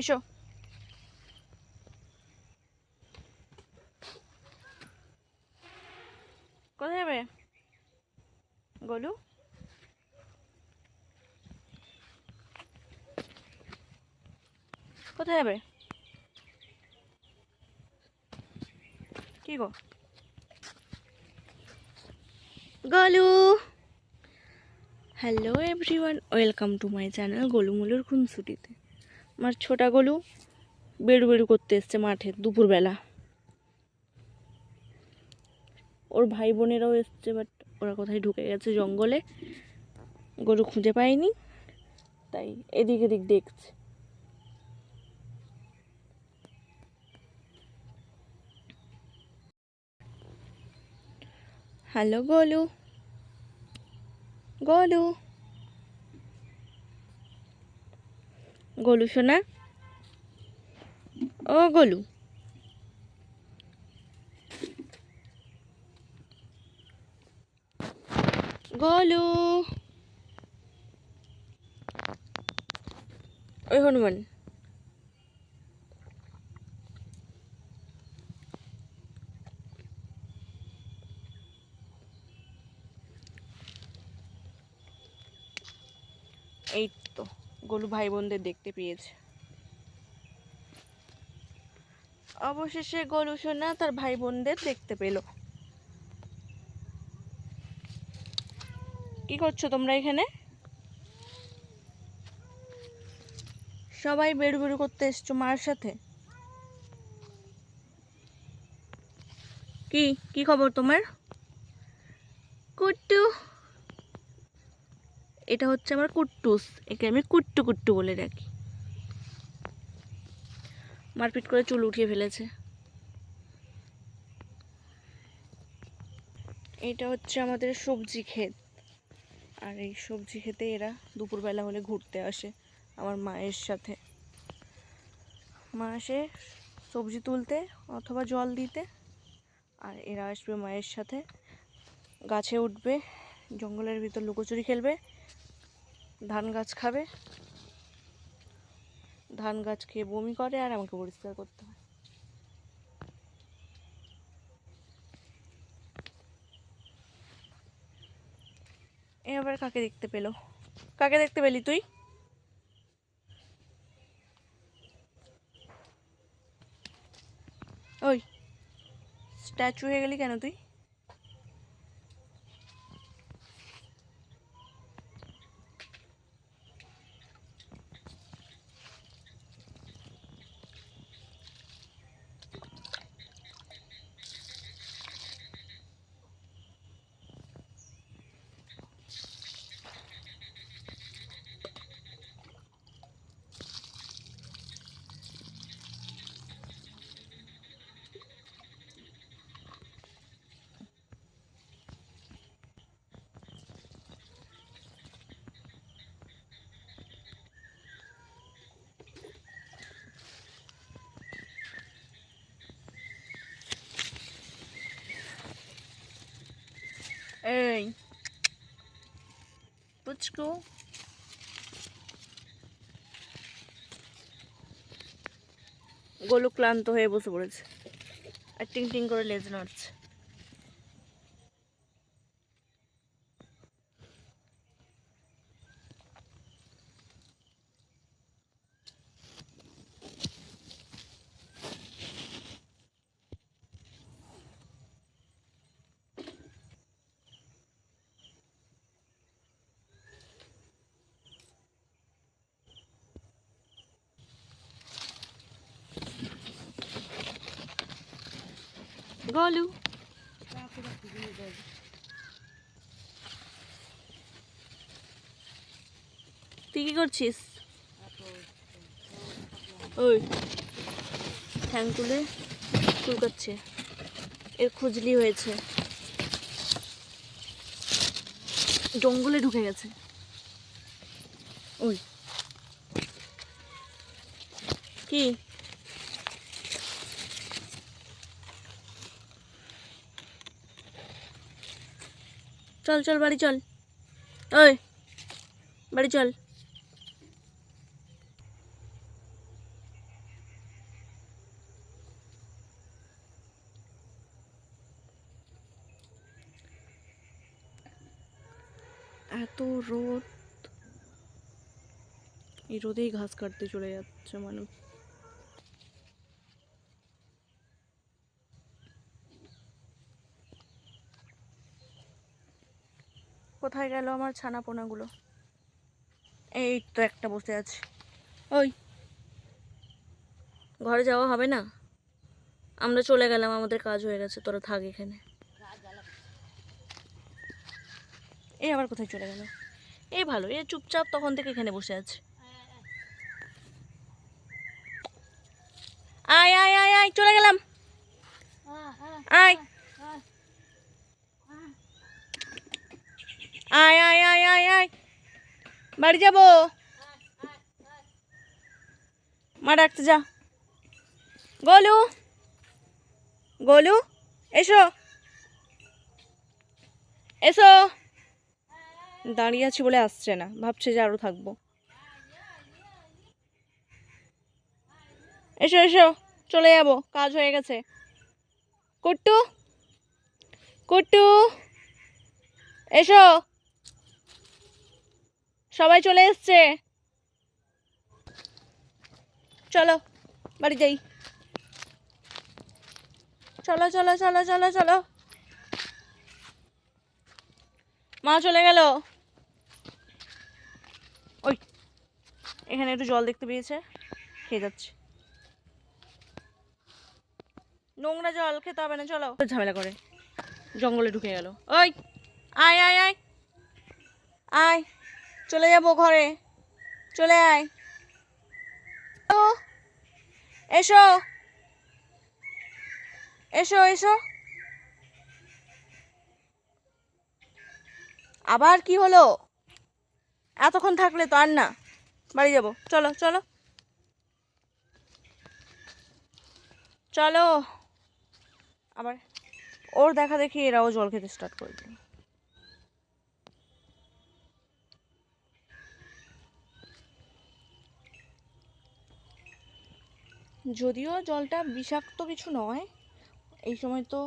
এসো। কোথায় যাবে? গোলু? কোথায় যাবে? কি গো? Golu. Hello everyone welcome to my channel গোলুমুলুর খুনসুটিতে। আমার ছোটা গলু বেড়ু বেড়ু করতে এসছে মাঠে দুপুরবেলা। ওর ভাই বোনেরাও এসছে বাট ওরা কোথায় ঢুকে গেছে জঙ্গলে। গরু খুঁজে পায়নি, তাই এদিক এদিক দেখছে। হ্যালো গোলু। গোলু। গোলু সোনা। ও গোলু। গোলু। ওই হনুমান। এই তো। গোলু ভাই বোনদের দেখতে পেয়েছে। অবশেষে গোলু সোনা তার ভাই বোনদের দেখতে পেল। কি করছ তোমরা এখানে? সবাই বেড়ু বেড়ু করতে এসছো মার সাথে? কি কি খবর তোমার? কুট্টু এটা হচ্ছে আমার কুট্টুস, একে আমি কুট্টু কুট্টু বলে ডাকি। মারপিট করে চুল উঠিয়ে ফেলেছে। এটা হচ্ছে আমাদের সবজি ক্ষেত। আর এই সবজি খেতে এরা দুপুরবেলা হলে ঘুরতে আসে আমার মায়ের সাথে। মা আসে সবজি তুলতে অথবা জল দিতে। আর এরা আসবে মায়ের সাথে। গাছে উঠবে, জঙ্গলের ভিতর লুকোচুরি খেলবে। ধান গাছ খাবে ধান গাছ খেয়ে বমি করে আর আমাকে পরিষ্কার করতে হয়। এবার কাকে দেখতে পেল? কাকে দেখতে পেলি তুই? ওই, স্ট্যাচু হয়ে গেলি কেন তুই? এই পুচকু গোলু ক্লান্ত হয়ে বসে পড়েছে। আর টিং টিং করে লেজ নাড়ছে। গোলু। তুই কি করছিস? ওই, ঠ্যাং তুলে চুলকাচ্ছে। এর খুজলি হয়েছে। জঙ্গলে ঢুকে গেছে। ওই। কি? चल चल, बड़ी चल। ओए, बड़ी चल। तो रोद रोदे घास काटते चले जा मानस কোথায় গেল আমার ছানা পোনাগুলো এই তো একটা বসে আছে। ওই। ঘরে যাওয়া হবে না? আমরা চলে গেলাম আমাদের কাজ হয়ে গেছে তোরা থাক এখানে। এই আবার কোথায় চলে গেল? এই ভালো এ চুপচাপ তখন থেকে এখানে বসে আছে। আয় আয় আয় আয় চলে গেলাম। আয়। আয় আয় আয় আয় আয়। বাড়ি যাব? মা ডাকতে যা। গোলু গোলু, এসো। এসো। দাঁড়িয়ে আছি বলে আসছে না, ভাবছে যে আরও থাকব। এসো এসো, চলে যাব, কাজ হয়ে গেছে। কুট্টু কুট্টু, এসো। সবাই চলে এসছে। চলো, বাড়ি যাই। চলো চলো চলো চলো চলো। মা চলে গেল। ওই, এখানে একটু জল দেখতে পেয়েছে, খেয়ে যাচ্ছে। নোংরা জল খেতে হবে না, চলো। ঝামেলা করে, জঙ্গলে ঢুকে গেল। ওই, আয় আয় আয়। আয়। চলে যাব ঘরে। চলে আয়। এসো। এসো এসো। আবার কি হলো? এতক্ষণ থাকলে তো আর না। বাড়ি যাব। চলো চলো। চলো। আবার ওর দেখা দেখি এরাও জল খেতে স্টার্ট করে দিল। যদিও জলটা বিষাক্ত কিছু নয়, এই সময় তো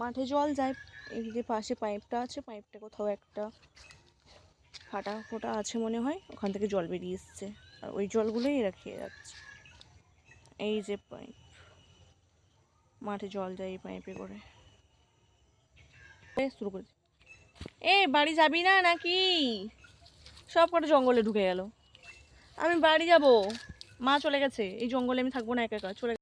মাঠে জল যায়, এই যে পাশে পাইপটা আছে, পাইপটা কোথাও একটা ফাটা ফোটা আছে মনে হয়, ওখান থেকে জল বেরিয়ে এসছে, আর ওই জলগুলোই এরা খেয়ে যাচ্ছে। এই যে পাইপ, মাঠে জল যায় এই পাইপে করে। শুরু করে এ, বাড়ি যাবি না নাকি? সব কটা জঙ্গলে ঢুকে গেল। আমি বাড়ি যাব। মা চলে গেছে এই জঙ্গলে আমি থাকব না একা চলে